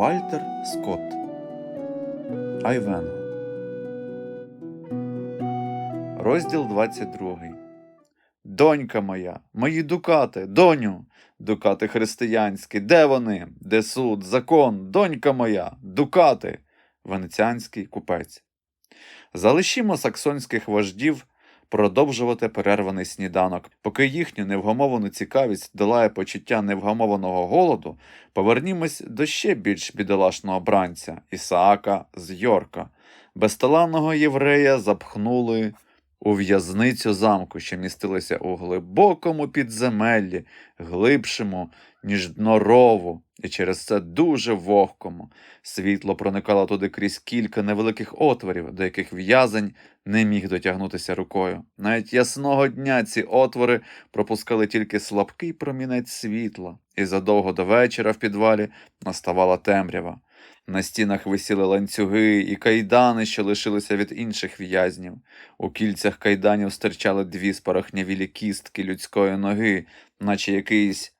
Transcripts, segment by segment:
Вальтер Скотт. Айвенго Розділ 22 Донька моя, мої дукати, доню, дукати християнські, де вони? Де суд, закон, донька моя, дукати, венеціанський купець. Залишімо саксонських вождів продовжувати перерваний сніданок, поки їхню невгамовану цікавість долає почуття невгамованого голоду, повернімось до ще більш бідолашного бранця Ісаака з Йорка. Безталанного єврея запхнули у в'язницю замку, що містилася у глибокому підземеллі, глибшому, ніж дно рову, і через це дуже вогкому. Світло проникало туди крізь кілька невеликих отворів, до яких в'язень не міг дотягнутися рукою. Навіть ясного дня ці отвори пропускали тільки слабкий промінець світла, і задовго до вечора в підвалі наставала темрява. На стінах висіли ланцюги і кайдани, що лишилися від інших в'язнів. У кільцях кайданів стирчали дві спорохнявілі кістки людської ноги, наче якийсь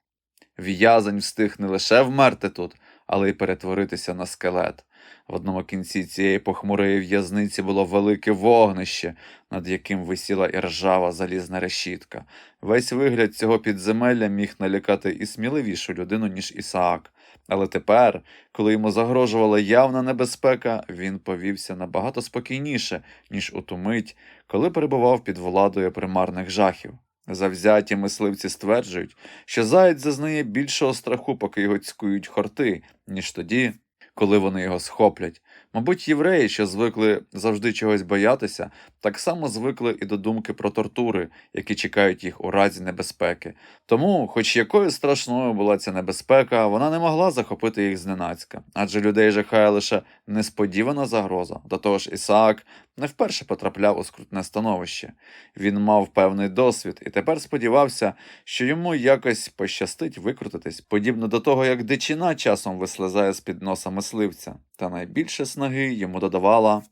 в'язень встиг не лише вмерти тут, але й перетворитися на скелет. В одному кінці цієї похмурої в'язниці було велике вогнище, над яким висіла і ржава залізна решітка. Весь вигляд цього підземелля міг налякати і сміливішу людину, ніж Ісаак. Але тепер, коли йому загрожувала явна небезпека, він повівся набагато спокійніше, ніж у ту мить, коли перебував під владою примарних жахів. Завзяті мисливці стверджують, що заєць зазнає більшого страху, поки його цькують хорти, ніж тоді, коли вони його схоплять. Мабуть, євреї, що звикли завжди чогось боятися, так само звикли і до думки про тортури, які чекають їх у разі небезпеки. Тому, хоч якою страшною була ця небезпека, вона не могла захопити їх зненацька, адже людей жахає лише несподівана загроза. До того ж, Ісаак не вперше потрапляв у скрутне становище. Він мав певний досвід і тепер сподівався, що йому якось пощастить викрутитись, подібно до того, як дичина часом вислизає з під носа мисливця. Та найбільше снаги йому додавала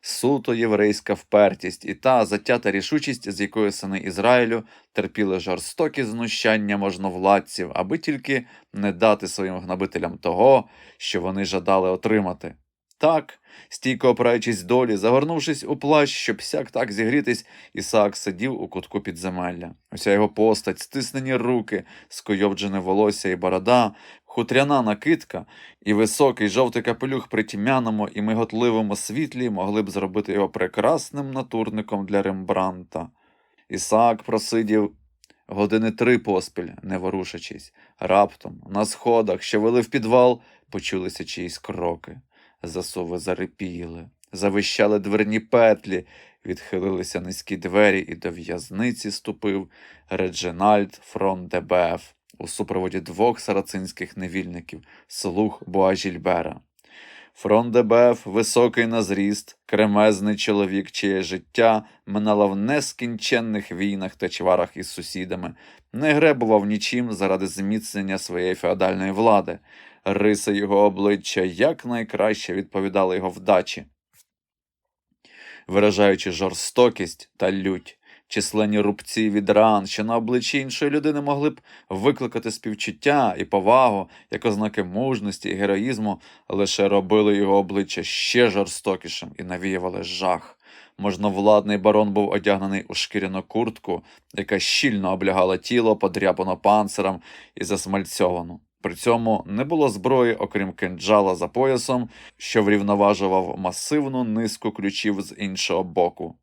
суто єврейська впертість і та затята рішучість, з якою сини Ізраїлю терпіли жорстокі знущання можновладців, аби тільки не дати своїм гнобителям того, що вони жадали отримати. Так, стійко опираючись долі, загорнувшись у плащ, щоб сяк так зігрітись, Ісаак сидів у кутку підземелля. Уся його постать, стиснені руки, скойовджене волосся і борода, хутряна накидка і високий жовтий капелюх при тьмяному і миготливому світлі могли б зробити його прекрасним натурником для Рембранта. Ісаак просидів години три поспіль, не ворушачись. Раптом, на сходах, що вели в підвал, почулися чиїсь кроки. Засови зарипіли, завищали дверні петлі, відхилилися низькі двері, і до в'язниці ступив Реджинальд фрон Дебеф у супроводі двох сарацинських невільників, слуг Буажільбера. Фрон Дебеф, високий на зріст, кремезний чоловік, чиє життя минало в нескінченних війнах та чварах із сусідами, не гребував нічим заради зміцнення своєї феодальної влади. Риси його обличчя якнайкраще відповідали його вдачі, виражаючи жорстокість та лють. Численні рубці від ран, що на обличчі іншої людини могли б викликати співчуття і повагу, як ознаки мужності і героїзму, лише робили його обличчя ще жорстокішим і навіювали жах. Можновладний барон був одягнений у шкіряну куртку, яка щільно облягала тіло, подряпано панциром і засмальцьовану. При цьому не було зброї, окрім кинджала за поясом, що врівноважував масивну низку ключів з іншого боку.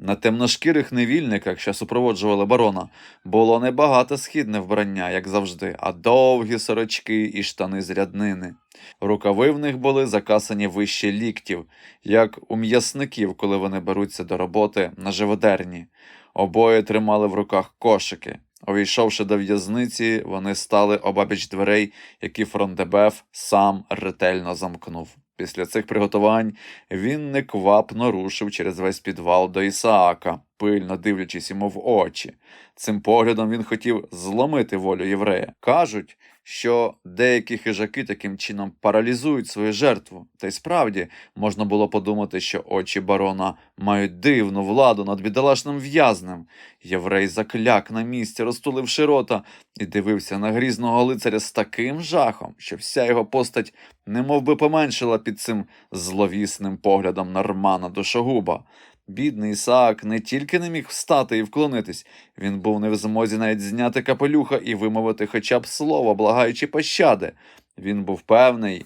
На темношкірих невільниках, що супроводжували барона, було небагато східне вбрання, як завжди, а довгі сорочки і штани з ряднини. Рукави в них були закасані вище ліктів, як у м'ясників, коли вони беруться до роботи на живодерні. Обоє тримали в руках кошики. Увійшовши до в'язниці, вони стали обабіч дверей, які Фрондебеф сам ретельно замкнув. Після цих приготувань він неквапно рушив через весь підвал до Ісаака, пильно дивлячись йому в очі. Цим поглядом він хотів зломити волю єврея. Кажуть, що деякі хижаки таким чином паралізують свою жертву. Та й справді можна було подумати, що очі барона мають дивну владу над бідолашним в'язнем. Єврей закляк на місці, розтуливши рота, і дивився на грізного лицаря з таким жахом, що вся його постать немов би поменшила під цим зловісним поглядом Нормана душогуба. Бідний Ісаак не тільки не міг встати і вклонитись, він був не в змозі навіть зняти капелюха і вимовити хоча б слово, благаючи пощади. Він був певний,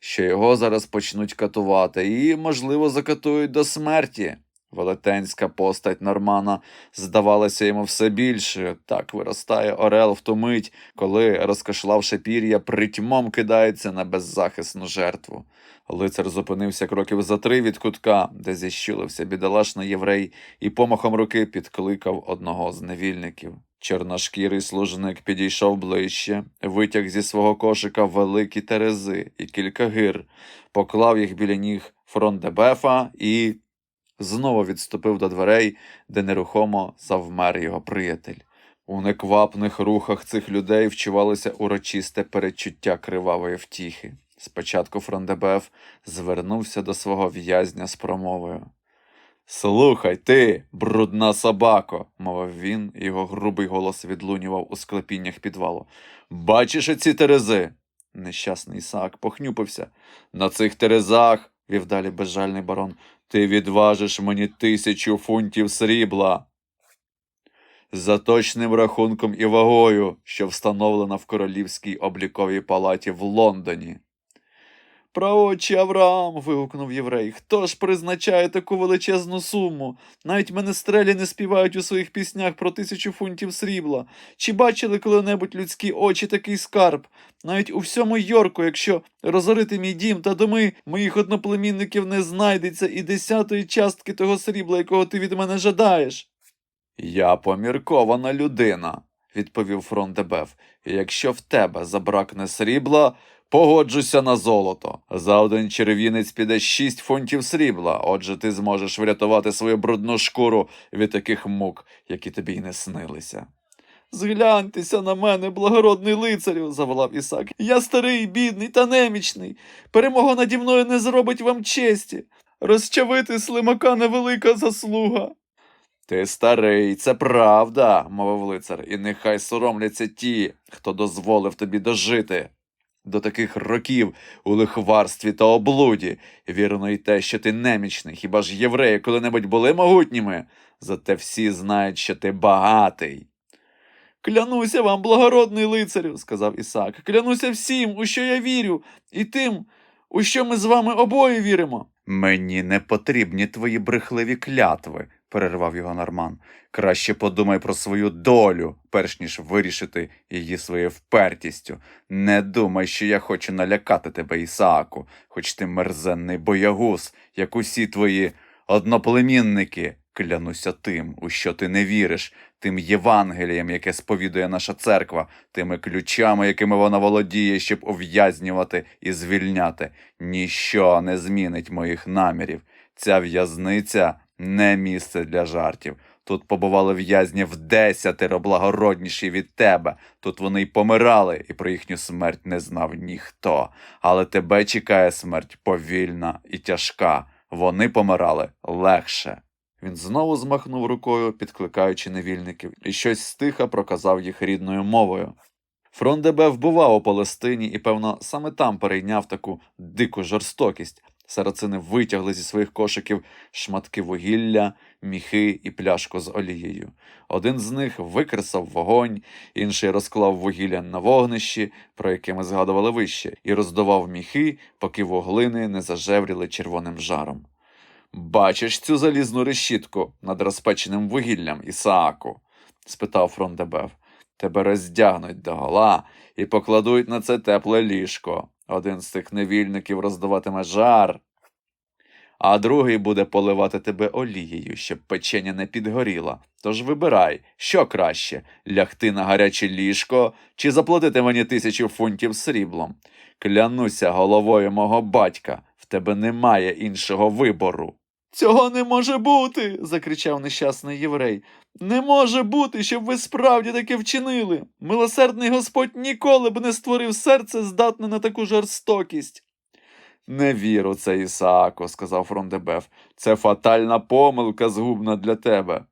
що його зараз почнуть катувати і, можливо, закатують до смерті. Велетенська постать Нормана здавалася йому все більше. Так виростає орел в ту мить, коли, розкашлавши пір'я, притьмом кидається на беззахисну жертву. Лицар зупинився кроків за три від кутка, де зіщулився бідолашний єврей, і помахом руки підкликав одного з невільників. Чорношкірий служник підійшов ближче, витяг зі свого кошика великі терези і кілька гир, поклав їх біля ніг фрондебефа і знову відступив до дверей, де нерухомо завмер його приятель. У неквапних рухах цих людей вчувалося урочисте передчуття кривавої втіхи. Спочатку Фрондебеф звернувся до свого в'язня з промовою. Слухай ти, брудна собако, мовив він, і його грубий голос відлунював у склепіннях підвалу. Бачиш оці терези? Нещасний Ісаак похнюпився. На цих терезах, вів далі безжальний барон, ти відважиш мені тисячу фунтів срібла. За точним рахунком і вагою, що встановлена в королівській обліковій палаті в Лондоні. Праочі Авраам. вигукнув єврей. Хто ж призначає таку величезну суму? Навіть менестрелі не співають у своїх піснях про тисячу фунтів срібла. Чи бачили коли-небудь людські очі такий скарб? Навіть у всьому Йорку, якщо розорити мій дім та доми моїх одноплемінників не знайдеться і десятої частки того срібла, якого ти від мене жадаєш. Я поміркована людина, відповів Фрондебеф. Якщо в тебе забракне срібла, погоджуся на золото. За один червінець піде шість фунтів срібла, отже ти зможеш врятувати свою брудну шкуру від таких мук, які тобі й не снилися. Згляньтеся на мене, благородний лицарю, заволав Ісак. Я старий, бідний та немічний. Перемога наді мною не зробить вам честі. Розчавити слимака невелика заслуга. Ти старий, це правда, мовив лицар, і нехай соромляться ті, хто дозволив тобі дожити. До таких років у лихварстві та облуді. Вірно й те, що ти немічний, хіба ж євреї коли-небудь були могутніми? Зате всі знають, що ти багатий. Клянуся вам, благородний лицарю, сказав Ісаак. Клянуся всім, у що я вірю, і тим, у що ми з вами обоє віримо. Мені не потрібні твої брехливі клятви, перервав його Норман. Краще подумай про свою долю, перш ніж вирішити її своєю впертістю. Не думай, що я хочу налякати тебе, Ісааку, хоч ти мерзенний боягуз, як усі твої одноплемінники. Клянуся тим, у що ти не віриш, тим Євангелієм, яке сповідує наша церква, тими ключами, якими вона володіє, щоб ув'язнювати і звільняти. Ніщо не змінить моїх намірів. Ця в'язниця не місце для жартів. Тут побували в'язні в десятеро благородніші від тебе. Тут вони й помирали, і про їхню смерть не знав ніхто. Але тебе чекає смерть повільна і тяжка. Вони помирали легше. Він знову змахнув рукою, підкликаючи невільників, і щось стиха проказав їх рідною мовою. Фрондебеф бував у Палестині і, певно, саме там перейняв таку дику жорстокість. Сарацини витягли зі своїх кошиків шматки вугілля, міхи і пляшку з олією. Один з них викресав вогонь, інший розклав вугілля на вогнищі, про яке ми згадували вище, і роздував міхи, поки вуглини не зажевріли червоним жаром. Бачиш цю залізну решітку над розпеченим вугіллям, Ісааку? спитав Фрондебеф. Тебе роздягнуть догола і покладуть на це тепле ліжко. Один з цих невільників роздаватиме жар, а другий буде поливати тебе олією, щоб печення не підгоріло. Тож вибирай, що краще лягти на гаряче ліжко чи заплатити мені тисячу фунтів сріблом. Клянуся головою мого батька, в тебе немає іншого вибору. Цього не може бути. закричав нещасний єврей. Не може бути, щоб ви справді таке вчинили. Милосердний Господь ніколи б не створив серце, здатне на таку жорстокість. Не віру це, Ісаако, сказав Фрондебеф. Це фатальна помилка згубна для тебе.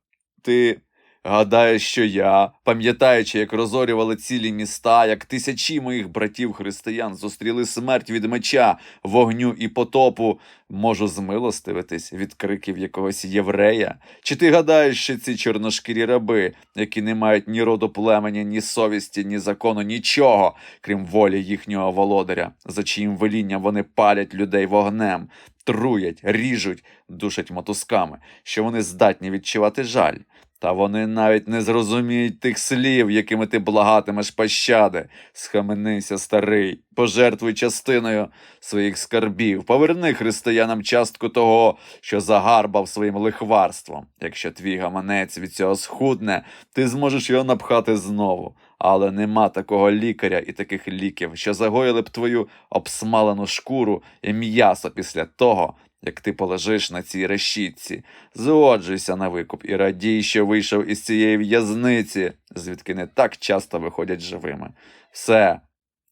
Ти гадаєш, що я, пам'ятаючи, як розорювали цілі міста, як тисячі моїх братів християн зустріли смерть від меча, вогню і потопу, можу змилостивитись від криків якогось єврея? Чи ти гадаєш, що ці чорношкірі раби, які не мають ні роду племені, ні совісті, ні закону, нічого, крім волі їхнього володаря, за чиїм велінням вони палять людей вогнем, труять, ріжуть, душать мотузками, що вони здатні відчувати жаль? Та вони навіть не зрозуміють тих слів, якими ти благатимеш пощади. Схаменися, старий, пожертвуй частиною своїх скарбів, поверни християнам частку того, що загарбав своїм лихварством. Якщо твій гаманець від цього схудне, ти зможеш його напхати знову. Але нема такого лікаря і таких ліків, що загоїли б твою обсмалену шкуру і м'ясо після того, як ти полежиш на цій решітці. Згоджуйся на викуп і радій, що вийшов із цієї в'язниці, звідки не так часто виходять живими. Все,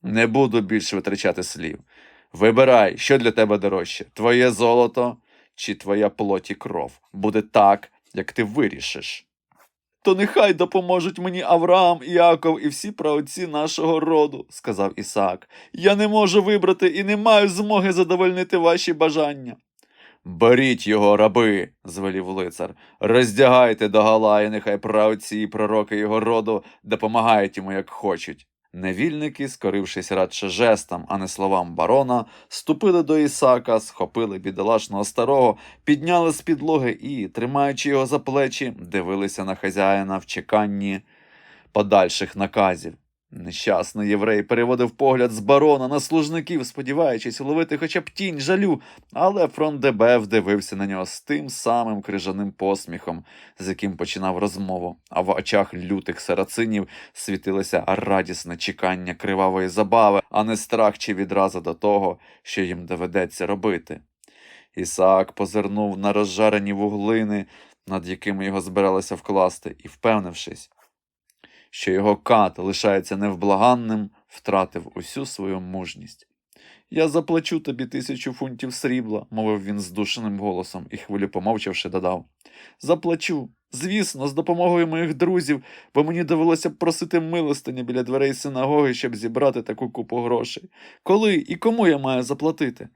не буду більше витрачати слів. Вибирай, що для тебе дорожче: твоє золото чи твоя плоть і кров. Буде так, як ти вирішиш. То нехай допоможуть мені Авраам, Іаков і всі праотці нашого роду, сказав Ісаак. Я не можу вибрати і не маю змоги задовольнити ваші бажання. Беріть його, раби, звелів лицар, роздягайте догола, і нехай праотці і пророки його роду допомагають йому, як хочуть. Невільники, скорившись радше жестам, а не словам барона, ступили до Ісака, схопили бідолашного старого, підняли з підлоги і, тримаючи його за плечі, дивилися на хазяїна в чеканні подальших наказів. Нещасний єврей переводив погляд з барона на служників, сподіваючись уловити хоча б тінь жалю, але Фрондебев дивився на нього з тим самим крижаним посміхом, з яким починав розмову, а в очах лютих сарацинів світилося радісне чекання кривавої забави, а не страх чи відразу до того, що їм доведеться робити. Ісаак позирнув на розжарені вуглини, над якими його збиралися вкласти, і, впевнившись, що його кат лишається невблаганним, втратив усю свою мужність. Я заплачу тобі тисячу фунтів срібла, мовив він здушеним голосом і хвилю помовчавши, додав. Заплачу. Звісно, з допомогою моїх друзів, бо мені довелося просити милостині біля дверей синагоги, щоб зібрати таку купу грошей. Коли і кому я маю заплатити?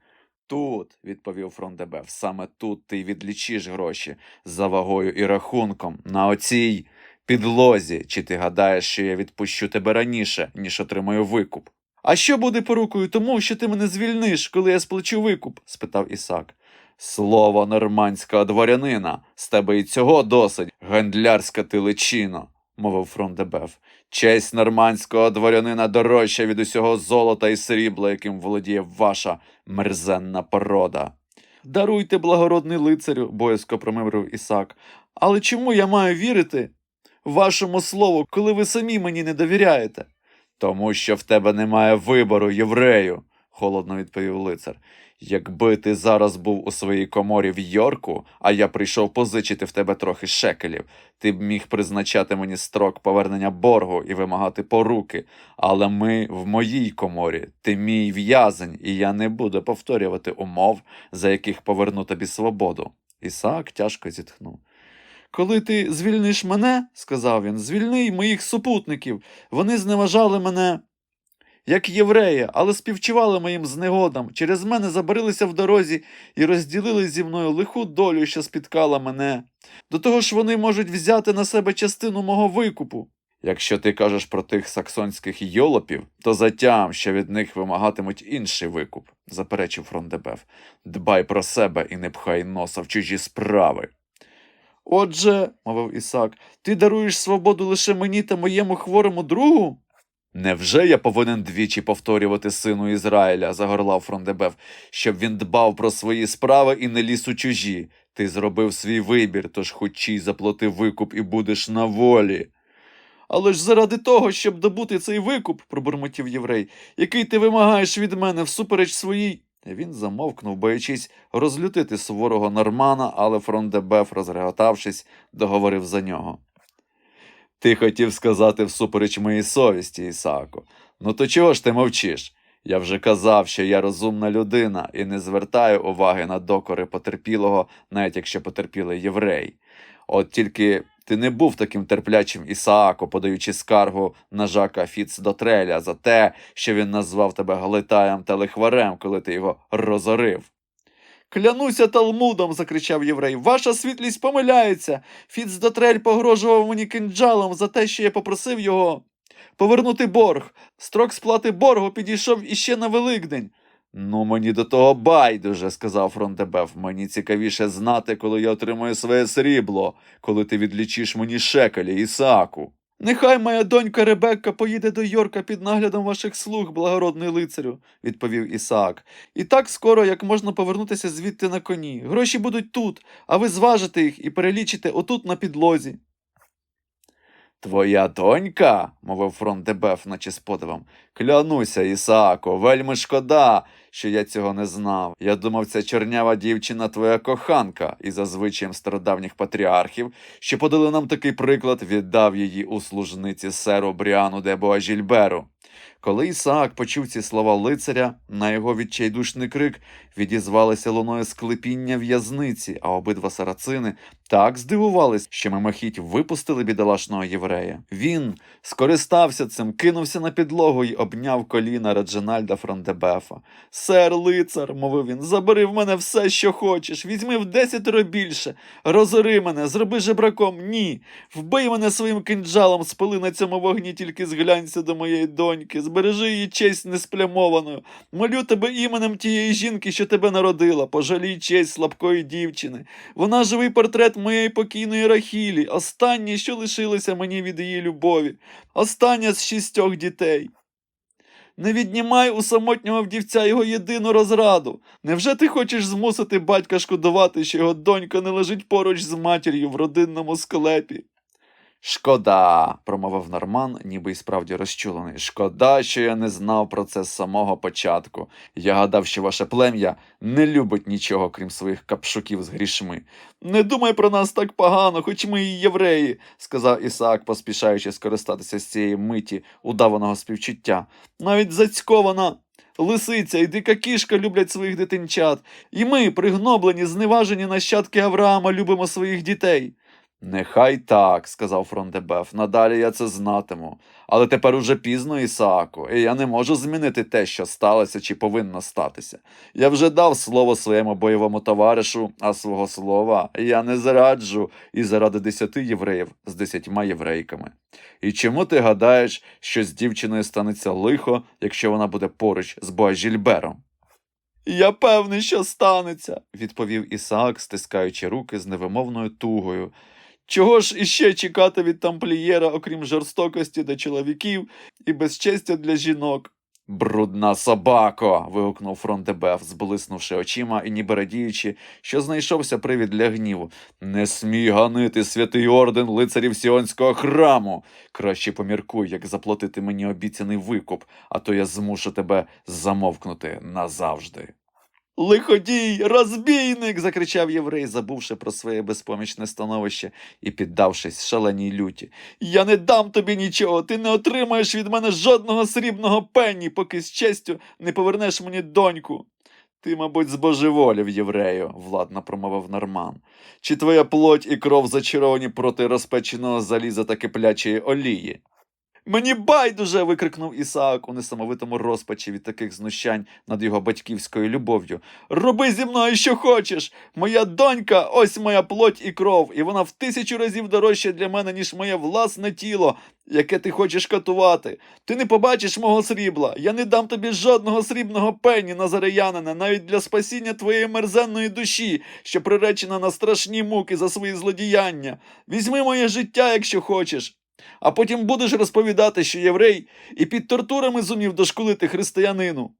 Тут, відповів Фрондебев, саме тут ти відлічиш гроші за вагою і рахунком на оцій підлозі, чи ти гадаєш, що я відпущу тебе раніше, ніж отримаю викуп? А що буде порукою тому, що ти мене звільниш, коли я сплачу викуп? спитав Ісак. Слово нормандського дворянина, з тебе і цього досить, гендлярська ти личино, мовив Фрондебеф. Честь нормандського дворянина дорожча від усього золота і срібла, яким володіє ваша мерзенна порода. Даруйте, благородний лицарю, боязко промимрив Ісак. Але чому я маю вірити вашому слову, коли ви самі мені не довіряєте? Тому що в тебе немає вибору, єврею, холодно відповів лицар. Якби ти зараз був у своїй коморі в Йорку, а я прийшов позичити в тебе трохи шекелів, ти б міг призначати мені строк повернення боргу і вимагати поруки. Але ми в моїй коморі, ти мій в'язень, і я не буду повторювати умов, за яких поверну тобі свободу. Ісаак тяжко зітхнув. Коли ти звільниш мене, сказав він, звільни й моїх супутників. Вони зневажали мене як єврея, але співчували моїм знегодам. Через мене забарилися в дорозі і розділили зі мною лиху долю, що спіткала мене. До того ж вони можуть взяти на себе частину мого викупу. Якщо ти кажеш про тих саксонських йолопів, то затям, що від них вимагатимуть інший викуп, заперечив Фрондебеф. Дбай про себе і не пхай носа в чужі справи. Отже, мовив Ісак, ти даруєш свободу лише мені та моєму хворому другу? Невже я повинен двічі повторювати сину Ізраїля, загорлав Фрондебеф, щоб він дбав про свої справи і не ліз у чужі. Ти зробив свій вибір, тож хочій заплати викуп і будеш на волі. Але ж заради того, щоб добути цей викуп, пробурмотів єврей, який ти вимагаєш від мене всупереч своїй Він замовкнув, боячись розлютити суворого нормана, але Фрондебеф, розреготавшись, договорив за нього. Ти хотів сказати всупереч моїй совісті, Ісааку. Ну то чого ж ти мовчиш? Я вже казав, що я розумна людина і не звертаю уваги на докори потерпілого, навіть якщо потерпілий єврей. От тільки ти не був таким терплячим Ісааку, подаючи скаргу на Жака Фіцдотреля за те, що він назвав тебе Галитаєм та лихварем, коли ти його розорив. Клянуся Талмудом, закричав єврей. Ваша світлість помиляється. Фіцдотрель погрожував мені кинджалом за те, що я попросив його повернути борг. Строк сплати боргу підійшов іще на Великдень. Ну, мені до того байдуже, сказав Фронтебеф. Мені цікавіше знати, коли я отримую своє срібло, коли ти відлічиш мені шекелі, Ісааку. Нехай моя донька Ребекка поїде до Йорка під наглядом ваших слуг, благородний лицарю, відповів Ісаак. І так скоро, як можна повернутися звідти на коні. Гроші будуть тут, а ви зважите їх і перелічите отут на підлозі. Твоя донька, мовив Фронтебеф, наче з подивом. Клянуся, Ісааку, вельми шкода, що я цього не знав. Я думав, ця чорнява дівчина твоя коханка, і за звичаєм стародавніх патріархів, що подали нам такий приклад, віддав її у служниці серу Бріану де Боажільберу. Коли Ісаак почув ці слова лицаря, на його відчайдушний крик відізвалися луною склепіння в'язниці, а обидва сарацини так здивувались, що мимохідь випустили бідолашного єврея. Він скористався цим, кинувся на підлогу і обняв коліна Реджинальда Фрондебефа. Сер, лицар, мовив він, забери в мене все, що хочеш, візьми в десятеро більше, розори мене, зроби жебраком, ні. Вбий мене своїм кинджалом, спали на цьому вогні, тільки зглянься до моєї доньки, збережи її честь несплямованою. Молю тебе іменем тієї жінки, що тебе народила, пожалій честь слабкої дівчини. Вона живий портрет моєї покійної Рахілі, останнє, що лишилося мені від її любові, остання з шістьох дітей. Не віднімай у самотнього вдівця його єдину розраду. Невже ти хочеш змусити батька шкодувати, що його донька не лежить поруч з матір'ю в родинному склепі? Шкода, промовив Норман, ніби й справді розчулений. Шкода, що я не знав про це з самого початку. Я гадав, що ваше плем'я не любить нічого, крім своїх капшуків з грішми. Не думай про нас так погано, хоч ми і євреї, сказав Ісаак, поспішаючи скористатися з цієї миті удаваного співчуття. Навіть зацькована. Лисиця і дика кішка люблять своїх дитинчат, і ми, пригноблені, зневажені нащадки Авраама, любимо своїх дітей. Нехай так, сказав Фронтебеф, надалі я це знатиму. Але тепер уже пізно, Ісааку, і я не можу змінити те, що сталося чи повинно статися. Я вже дав слово своєму бойовому товаришу, а свого слова я не зраджу і заради десяти євреїв з десятьма єврейками. І чому ти гадаєш, що з дівчиною станеться лихо, якщо вона буде поруч з Боажільбером? Я певний, що станеться, відповів Ісаак, стискаючи руки з невимовною тугою. Чого ж іще чекати від тамплієра, окрім жорстокості до чоловіків і безчестя для жінок? Брудна собако. вигукнув Фронтебеф, зблиснувши очима і ніби радіючи, що знайшовся привід для гніву. Не смій ганити святий орден лицарів Сіонського храму. Краще поміркуй, як заплатити мені обіцяний викуп, а то я змушу тебе замовкнути назавжди. Лиходій, розбійник. закричав єврей, забувши про своє безпомічне становище і піддавшись шаленій люті. Я не дам тобі нічого, ти не отримаєш від мене жодного срібного пенні, поки з честю не повернеш мені доньку. Ти, мабуть, збожеволів, єврею, владно промовив Норман. Чи твоя плоть і кров зачаровані проти розпеченого заліза та киплячої олії? Мені байдуже. викрикнув Ісаак у несамовитому розпачі від таких знущань над його батьківською любов'ю. Роби зі мною, що хочеш. Моя донька, ось моя плоть і кров, і вона в тисячу разів дорожча для мене, ніж моє власне тіло, яке ти хочеш катувати. Ти не побачиш мого срібла. Я не дам тобі жодного срібного пені, назареянина, навіть для спасіння твоєї мерзенної душі, що приречена на страшні муки за свої злодіяння. Візьми моє життя, якщо хочеш. А потім будеш розповідати, що єврей і під тортурами зумів дошкулити християнину.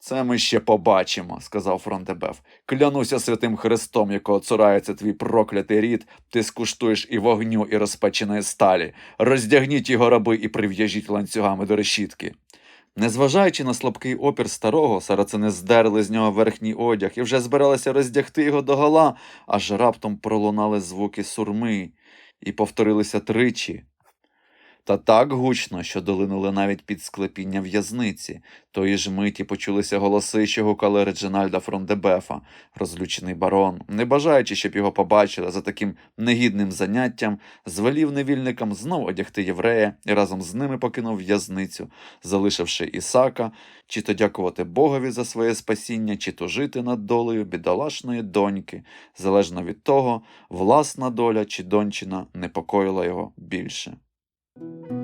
Це ми ще побачимо, сказав Фронтебеф. Клянуся святим Христом, якого цурається твій проклятий рід, ти скуштуєш і вогню, і розпеченої сталі. Роздягніть його раби і прив'яжіть ланцюгами до решітки. Незважаючи на слабкий опір старого, сарацини здерли з нього верхній одяг і вже збиралися роздягти його догола, аж раптом пролунали звуки сурми і повторилися тричі. Та так гучно, що долинули навіть під склепіння в'язниці. Тої ж миті почулися голоси, що гукали Реджинальда Фрондебефа. Розлючений барон, не бажаючи, щоб його побачили за таким негідним заняттям, звелів невільникам знов одягти єврея і разом з ними покинув в'язницю, залишивши Ісака, чи то дякувати Богові за своє спасіння, чи то жити над долею бідолашної доньки, залежно від того, власна доля чи дончина непокоїла його більше. Thank you.